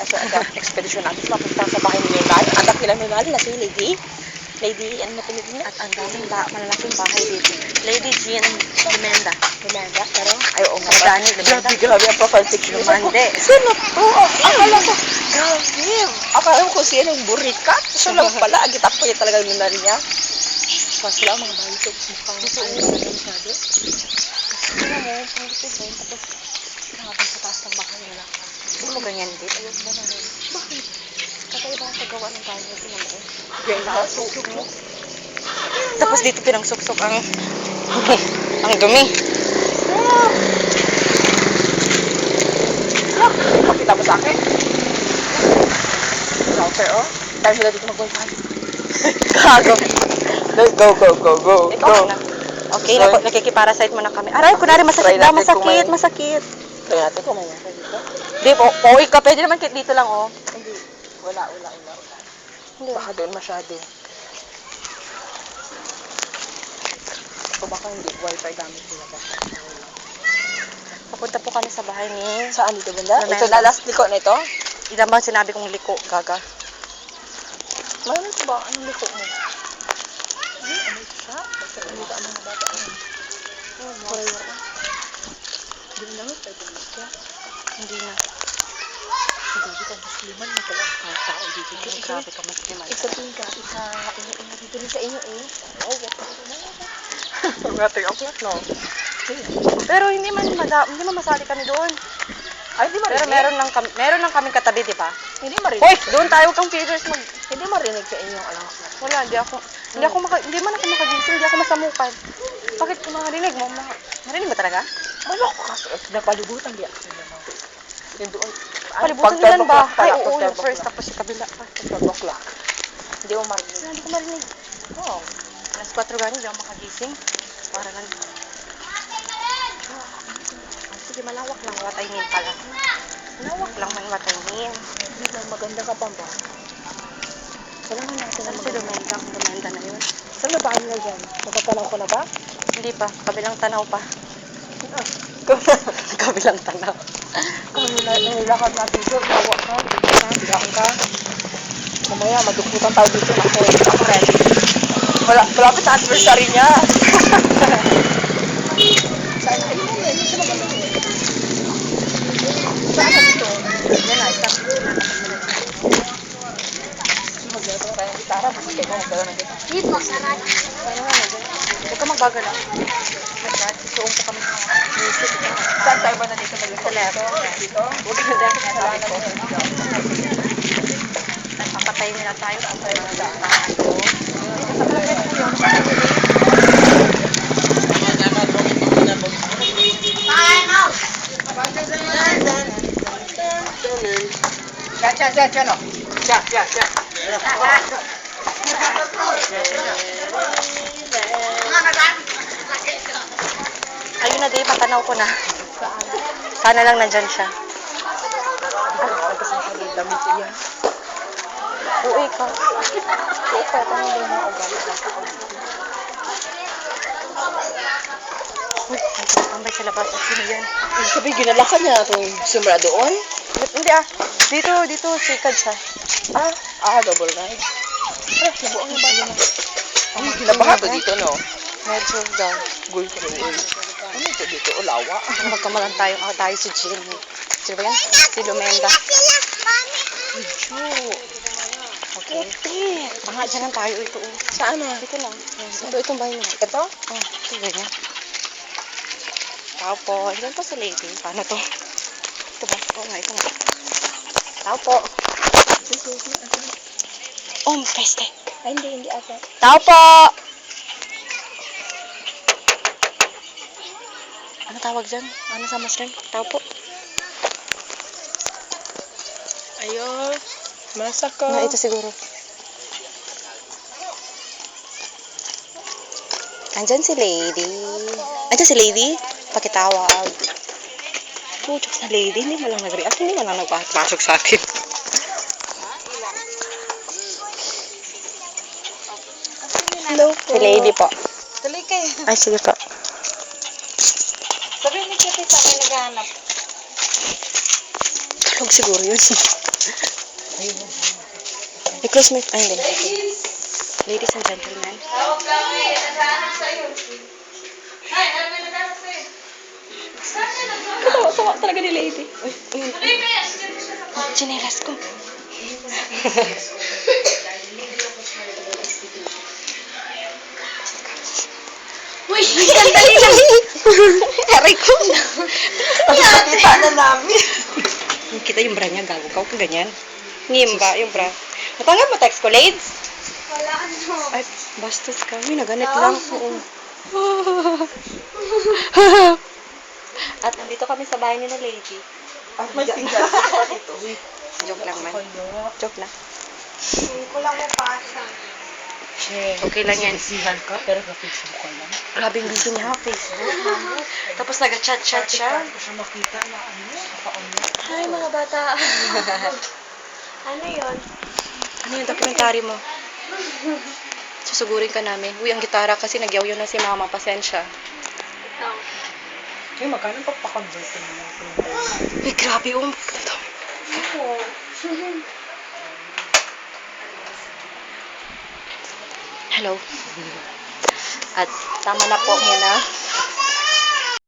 Kasi ang expedition natin mapunta sa bahay ni Nunal. Ang dakilan Nunal na si Lady. Lady, ano na pinag niya? At ang daming ba malalaking bahay dito. Lady Jean Lumenda. Lumanda, pero? Ay, oo nga. Dani, Lumenda. Grabe, grabe ang profile picture. Lumande. Sino to? Akala ko, grabe. Akala ko sino yung burikat. Siya lang pala. Agitak pa yung talagang Nunal niya. Pa sila mga bahay ito. Mukhang ano masyado. Ano mo, ang gusto ko. Tapos, grabe sa taas ng bahay nila. Hindi mo ganyan din. Ayun, ganun din. Bakit? Kakaiba ang paggawa ng bahay nila. Tingnan mo. Yan na, suksok mo. Tapos dito pinangsuksok ang ang dumi. Pakita mo sa akin. Router, oh. Dahil sila dito mag-wifi. Gago. Go, go, go, go, Ikaw na. Okay, nakikiparasite mo na kami. Aray, kunwari masakit kung masakit, masakit. Kaya natin kung may wifi dito. Di, o, oh, ka, pwede naman kit dito lang, oh. Hindi. Wala, wala, wala. wala. Hindi. Baka doon masyado. O baka hindi wifi gamit nila baka. Papunta po kami sa bahay ni... Saan dito banda? Ito na last liko na ito? Ilan ba sinabi kong liko, gaga? Mayroon ba? Anong liko mo? Hindi pwede siya. Hindi na. Hindi ka musliman na pala ang tao dito. Ay, grabe ka musliman. Isa din ka, isa inyo dito rin sa inyo eh. Oh, the Mga 3 o'clock, no? Pero hindi man mada, hindi man masali kami doon. Ay, hindi Pero marinig. meron lang kami, meron lang kaming katabi, di ba? Hindi marinig. Hoy, doon tayo kang feeders mag Hindi marinig sa inyo alam ko. Wala, hindi ako hindi ako maka, hindi man ako makagising, hindi ako masamukan. Bakit ko marinig mo? Ma, marinig mo talaga? Malok ka kasi napalibutan di ako naman. Yung doon. Palibutan pag 12 ba? Ay, pag oo, 12 yung first tapos yung kabila pa. Pag 12 o'clock. Hindi mo marinig. Hindi ko marinig. Oo. Alas 4 ganyan, hindi ako makagising. Para lang. Ah, Sige, malawak lang what I mean pala. Malawak lang man what I mean. Hindi lang maganda ka pa ba? Kailangan natin na si maganda. Lumenda? Lumenda na yun. Saan na ba nila dyan? Magkatanaw ko na ba? Hindi pa, kabilang tanaw pa. Kabilang tanaw. Kung nila, nilakad natin dito, bawa ka, dito ka, bigaan ka. Mamaya, madukutan tayo dito. Ako, ako rin. Wala, malapit sa adversary niya. Saan kayo mo? Hindi siya magaling eh. Saan ka dito? Yan na, isang Magagawa tayo ng gitara. Basta kayo magagawa ng gitara. Nga, nandiyan. Huwag ka magbagal ah. My God, po kami ng music. Saan tayo ba nandito mag Sa left. Dito? Huwag ka dahil na ko. dito. Papatayin nila tayo sa mga daan. Diyan, diyan, diyan, diyan, oh. Diyan, diyan, diyan. Na, Dave, patanaw ko na. Sana lang nandyan siya. Uy, ka. Pa, paano ba yung mga ugali? Uy, may tumatambay sa labas. Sino yan? Ibig sabihin, ginalakan niya na itong sumra doon? Hindi ah. Dito, dito, sikad siya. Ah, ah, double ride. Ah, nabuang na ba yun? Ang ginabaha to dito, no? Medyo down. Guy ko rin. Ano ito dito? Ulawa? Magkamalan tayo. Ako tayo si Jill. Sino ba yan? Si Lumenda. Medyo. Okay. Baka dyan lang tayo. Ito. oh. Saan na? Dito lang. Ito, itong bahay nila. Ito? Oh, ito ganyan. Tao po. Diyan po si lady. Paano to? Ito ba? Oo nga, ito nga. Tao po. Oh, peste. Ay, hindi, hindi ata. Tao po! Ano tawag dyan? Ano sa Muslim? Tao po. Ayun. Masako. Na, ito siguro. Andyan si lady. Andyan si lady? Pakitawag. Puchok sa lady. Hindi mo lang nag-react. Hindi mo lang nagpasok sa atin. Hello Si lady po. Tuloy kayo. Ay, sige po. Kitty sa akin naghahanap. Huwag siguro yun. I-close mo. Ay, hindi. Ladies and gentlemen. Katawa-tawa talaga ni lady. Uy, uy, uy. Chinelas ko. Uy, sandali lang. Aray ko. Nakita na namin. Kita yung bra niya, gago ka. Huwag ka ganyan. Ngim ba, yung bra. Matanggap mo text ko, ladies? Wala ano. Ay, bastos ka. Uy, naganit lang. Oo. At nandito kami sa bahay ni na lady. At may single pa dito. Joke lang man. Joke lang. Hindi ko lang mapasa. Okay lang yan. Sihan ka, pero sa Facebook ka lang. Grabe yung video niya, Facebook. Tapos nag-chat-chat siya. Ko siya makita na ano, naka-online. Hi mga bata. ano yon? Ano yung documentary mo? Susugurin ka namin. Uy, ang gitara kasi nagyaw yun na si mama. Pasensya. Eh, magkano pa pa-convert mo yung printer? Uy, grabe um. Hello. At tama na po muna.